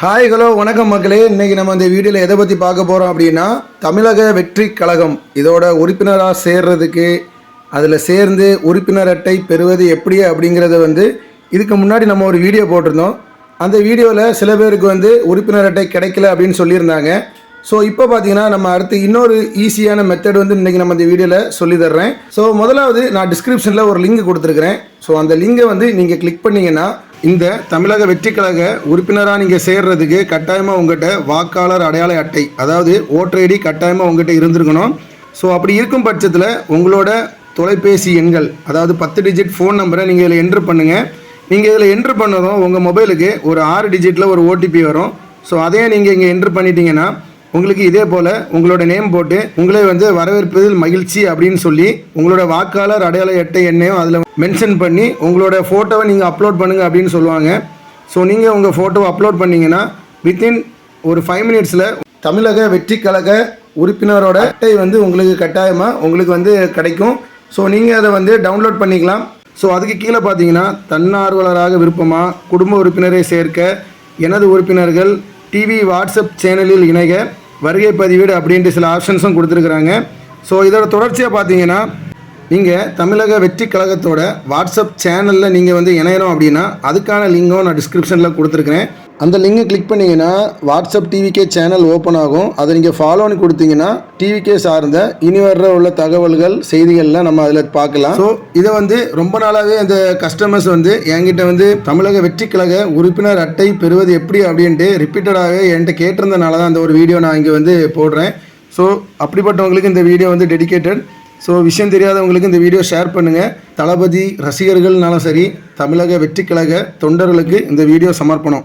Hi hello வணக்கம் மக்களே. இன்றைக்கி நம்ம இந்த வீடியோவில் எதை பற்றி பார்க்க போகிறோம் அப்படின்னா தமிழக வெற்றி கழகம் இதோட உறுப்பினராக சேர்றதுக்கு அதில் சேர்ந்து உறுப்பினர் அட்டை பெறுவது எப்படி அப்படிங்கிறத வந்து இதுக்கு முன்னாடி நம்ம ஒரு வீடியோ போட்டிருந்தோம். அந்த வீடியோவில் சில பேருக்கு வந்து உறுப்பினர் அட்டை கிடைக்கல அப்படின்னு சொல்லியிருந்தாங்க. ஸோ இப்போ பார்த்தீங்கன்னா நம்ம அடுத்து இன்னொரு ஈஸியான மெத்தட் வந்து இன்றைக்கி நம்ம இந்த வீடியோவில் சொல்லி தர்றேன். ஸோ முதலாவது நான் டிஸ்கிரிப்ஷனில் ஒரு லிங்க் கொடுத்துருக்குறேன். ஸோ அந்த லிங்கை வந்து நீங்கள் கிளிக் பண்ணிங்கன்னா இந்த தமிழக வெற்றி கழக உறுப்பினராக நீங்கள் சேர்றதுக்கு கட்டாயமாக உங்கள்கிட்ட வாக்காளர் அடையாள அட்டை அதாவது ஓட்டர் ஐடி கட்டாயமாக உங்கள்கிட்ட இருந்திருக்கணும். ஸோ அப்படி இருக்கும் பட்சத்தில் உங்களோட தொலைபேசி எண்கள் அதாவது பத்து டிஜிட் ஃபோன் நம்பரை நீங்கள் இதில் என்ட்ரு பண்ணுங்கள் நீங்கள் இதில் என்ட்ரு பண்ணதும் உங்கள் மொபைலுக்கு ஒரு ஆறு டிஜிட்டில் ஒரு ஓடிபி வரும். ஸோ அதையே நீங்கள் இங்கே என்ட்ரு பண்ணிட்டீங்கன்னா உங்களுக்கு இதே போல் உங்களோட நேம் போட்டு உங்களை வந்து வரவேற்பதில் மகிழ்ச்சி அப்படின்னு சொல்லி உங்களோட வாக்காளர் அடையாள அட்டை எண்ணையும் அதில் மென்ஷன் பண்ணி உங்களோட ஃபோட்டோவை நீங்கள் அப்லோட் பண்ணுங்க அப்படின்னு சொல்லுவாங்க. ஸோ நீங்கள் உங்கள் ஃபோட்டோவை அப்லோட் பண்ணீங்கன்னா வித்தின் ஒரு ஃபைவ் மினிட்ஸில் தமிழக வெற்றி கழக உறுப்பினரோட அட்டை வந்து உங்களுக்கு கட்டாயமாக உங்களுக்கு வந்து கிடைக்கும். ஸோ நீங்கள் அதை வந்து டவுன்லோட் பண்ணிக்கலாம். ஸோ அதுக்கு கீழே பார்த்தீங்கன்னா தன்னார்வலராக விருப்பமாக குடும்ப உறுப்பினரை சேர்க்க எனது உறுப்பினர்கள் டிவி வாட்ஸ்அப் சேனலில் இணைக. வருகை பதிவீடு அப்படின்ட்டு சில ஆப்ஷன்ஸும் கொடுத்துருக்குறாங்க. ஸோ இதோட தொடர்ச்சியாக பார்த்தீங்கன்னா நீங்கள் தமிழக வெற்றி கழகத்தோட வாட்ஸ்அப் சேனலில் நீங்கள் வந்து இணையணும் அப்படின்னா அதுக்கான லிங்கும் நான் டிஸ்கிரிப்ஷனில் கொடுத்துருக்குறேன். அந்த லிங்கை கிளிக் பண்ணிங்கன்னா வாட்ஸ்அப் டிவிகே சேனல் ஓப்பன் ஆகும். அதை நீங்கள் ஃபாலோன்னு கொடுத்தீங்கன்னா டிவிகே சார்ந்த இனி வர்ற உள்ள தகவல்கள் செய்திகள்லாம் நம்ம அதில் பார்க்கலாம். ஸோ இதை வந்து ரொம்ப நாளாகவே அந்த கஸ்டமர்ஸ் வந்து என்கிட்ட வந்து தமிழக வெற்றி கழக உறுப்பினர் அட்டை பெறுவது எப்படி அப்படின்ட்டு ரிப்பீட்டடாகவே என்கிட்ட கேட்டிருந்தனால தான் அந்த ஒரு வீடியோ நான் இங்கே வந்து போடுறேன். ஸோ அப்படிப்பட்டவங்களுக்கு இந்த வீடியோ வந்து டெடிகேட்டட் ஸோ விஷயம் தெரியாதவங்களுக்கு இந்த வீடியோ ஷேர் பண்ணுங்கள் தளபதி ரசிகர்கள்னாலும் சரி தமிழக வெற்றி கழக தொண்டர்களுக்கு இந்த வீடியோ சமர்ப்பணம்.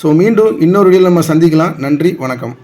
ஸோ மீண்டும் இன்னொரு வீடியோவில் நம்ம சந்திக்கலாம். நன்றி வணக்கம்.